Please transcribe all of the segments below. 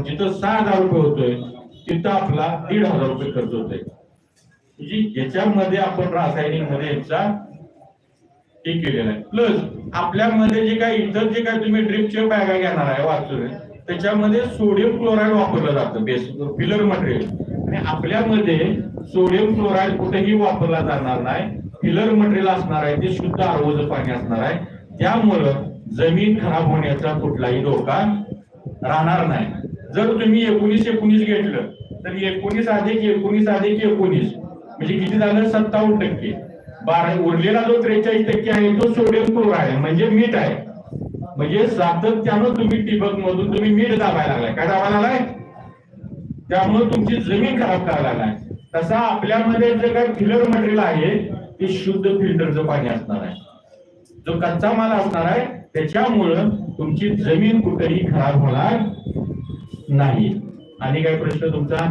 पण जिथं सहा हजार रुपये होतोय तिथं आपला दीड हजार रुपये खर्च होतोय. म्हणजे याच्यामध्ये आपण रासायनिकमध्ये यांचा हे केलेला आहे. प्लस आपल्यामध्ये जे काही इतर जे काही तुम्ही ड्रिपच्या बॅगा घेणार आहे वाचून त्याच्यामध्ये सोडियम क्लोराईड वापरलं जातं बेस फिलर मटेरियल आणि आपल्यामध्ये सोडियम क्लोराईड कुठेही वापरला जाणार नाही. फिलर मटेरियल असणार आहे ते शुद्ध आरोग्य पाणी असणार आहे. त्यामुळं जमीन खराब होण्याचा कुठलाही धोका राहणार नाही. जर तुम्ही एकोणीस एकोणीस घेतलं तर एकोणीस अधिक एकोणीस अधिक एकोणीस म्हणजे किती झालं? सत्तावन्न टक्के. बारा उरलेला जो त्रेचाळीस टक्के आहे तो सोडियम क्लोराईड म्हणजे मीठ आहे. म्हणजे सातत्यानं तुम्ही ठिबक मधून तुम्ही मीठ दाबायला लागलाय. काय दाबायला लागलाय? त्यामुळे तुमची जमीन खराब करायला लागलाय. तसा आपल्यामध्ये जे काय फिलर मटेरियल आहे ते शुद्ध फिल्टरचं पाणी असणार आहे. जो कच्चा माल असणार आहे त्याच्यामुळं तुमची जमीन कुठेही खराब होणार नाही. आणि काय प्रश्न तुमचा?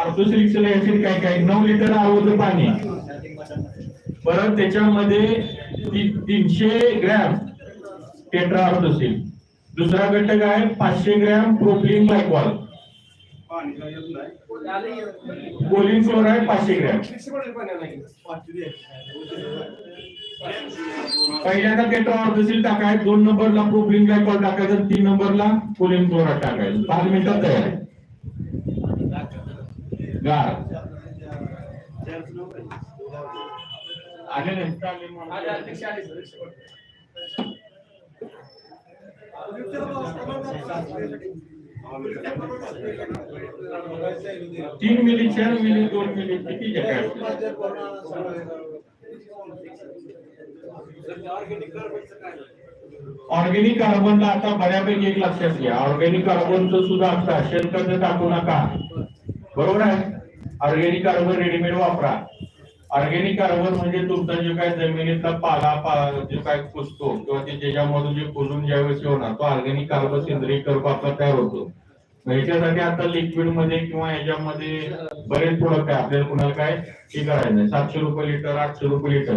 आर्थोसिलिक्स ऍसिड काय काय? नऊ लिटर आवडतं पाणी. परत त्याच्यामध्ये तीनशे ग्रॅम टेट्रा आर्थोसिल दुसरा घटक आहे पाचशे ग्रॅम प्रोपिलिन ग्लायकॉल. कोलिन आहे पाचशे ग्रॅम पहिल्यांदा टेट्रा आर्थोसिल टाकायचं दोन नंबरला प्रोपिलिन ग्लायकॉल टाकायचं तीन नंबरला कोलिन क्लोराईड टाकायचं. पाच मिनिटात तयार आहे. गार. आले नाही. चालेल मग. तीन मिली चार मिली दोन मिली किती ऑर्गेनिक कार्बनला आता बऱ्यापैकी एक लक्षात घ्या. ऑर्गेनिक कार्बनचं सुद्धा आता शेणखत टाकू नका. बरोबर आहे? ऑर्गेनिक कार्बन रेडीमेड वापरा. ऑर्गेनिक कार्बन म्हणजे तुमचा जे काय जमिनीतला पाला पा- जे काय कुसतो किंवा ते त्याच्यामधून जे कुजून ज्यावेळेस होणार तो ऑर्गेनिक कार्बन सेंद्रिय कर्ब आपला तयार होतो. ह्याच्यासाठी आता लिक्विडमध्ये किंवा ह्याच्यामध्ये बरेच प्रोडक्ट आहे. आपल्याला कुणाला काय हे करायचं नाही. सातशे रुपये लिटर आठशे रुपये लिटर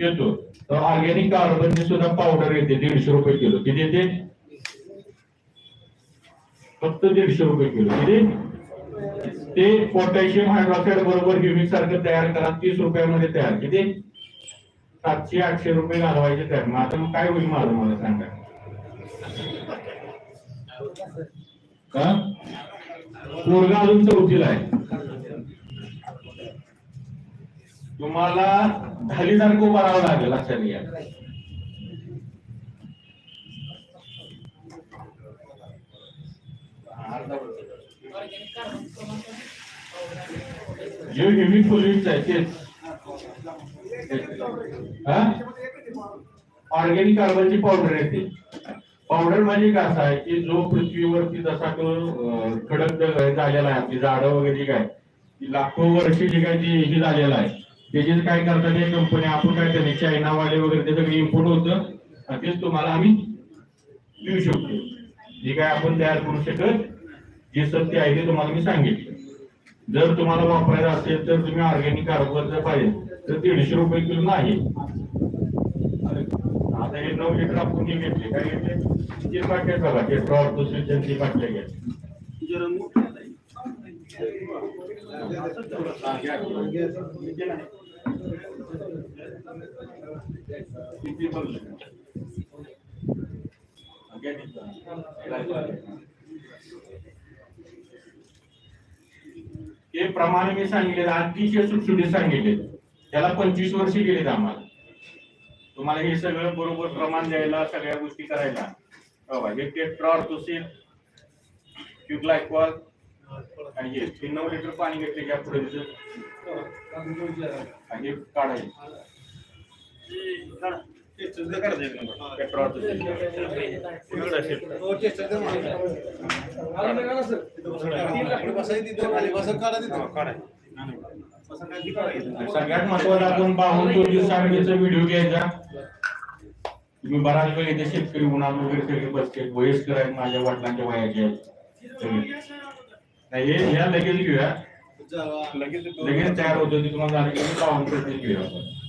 येतो. तर ऑर्गेनिक कार्बनची सुद्धा पावडर येते. दीडशे रुपये किलो. किती येते? फक्त दीडशे रुपये किलो. किती? ते पोटॅशियम हायड्रॉक्साईड बरोबर ह्युमिक सारखं तयार करा तीस रुपयामध्ये तयार. किती सातशे आठशे रुपये घालवायचे तयार. मग आता मग काय होईल माझं मला सांगा. का? पोरगा अजून चौथीला आहे. तुम्हाला ढालीसारखं उभं राहावं लागेल लक्षात घ्या जे ह्युमिक सोल्युट्स आहे तेच ऑर्गॅनिक कार्बनची पावडर येते पावडर म्हणजे कसं असं आहे की जो पृथ्वीवरती जसा तो कडक आहे, झालेला आहे आपली झाडं वगैरे काय लाखो वर्षी जे काय ती हे झालेलं आहे. त्याचे काय करतात हे कंपनी आपण काय त्याने चायनावाले वगैरे ते सगळं इम्पोर्ट होतं आणि तेच तुम्हाला आम्ही देऊ शकतो. जे काय आपण तयार करू शकत जे सत्य आहे ते तुम्हाला मी सांगितलं. जर तुम्हाला वापरायचं असेल तर तुम्ही ऑर्गॅनिक कार्बन जर पाहिजे तर दीडशे रुपये किलो नाही. आता हे नऊ लिटर आपण घेतले. काय घेतले? तीन बाटल्या बघा ते ड्रॉप दुसरी बाटल्या घ्या. किती हा. हे प्रमाणे मी सांगितले अतिशय सुटसुटीत सांगितले त्याला पंचवीस वर्ष गेलेत आम्हाला. तुम्हाला हे सगळं बरोबर प्रमाण द्यायला सगळ्या गोष्टी करायला. हो बा, टेट्रॉर्थोसिल क्युग्लायकॉल आणि हे नऊ लिटर पाणी घेतले घ्या पुढे आणि हे काढायचे. टेट्रॉर्थोसिल सगळ्यात महत्त्वाचा आपण पाहून तो दिवसांचा व्हिडिओ घ्यायचा तुम्ही बराच वेळ इथे शेतकरी उन्हात वगैरे सगळे बसते वयस्कर आहेत माझ्या वडिलांच्या वयाचे आहेत या लगेच घेऊया लगेच तयार होतो ते तुम्हाला झालं की पाहून घेऊया आपण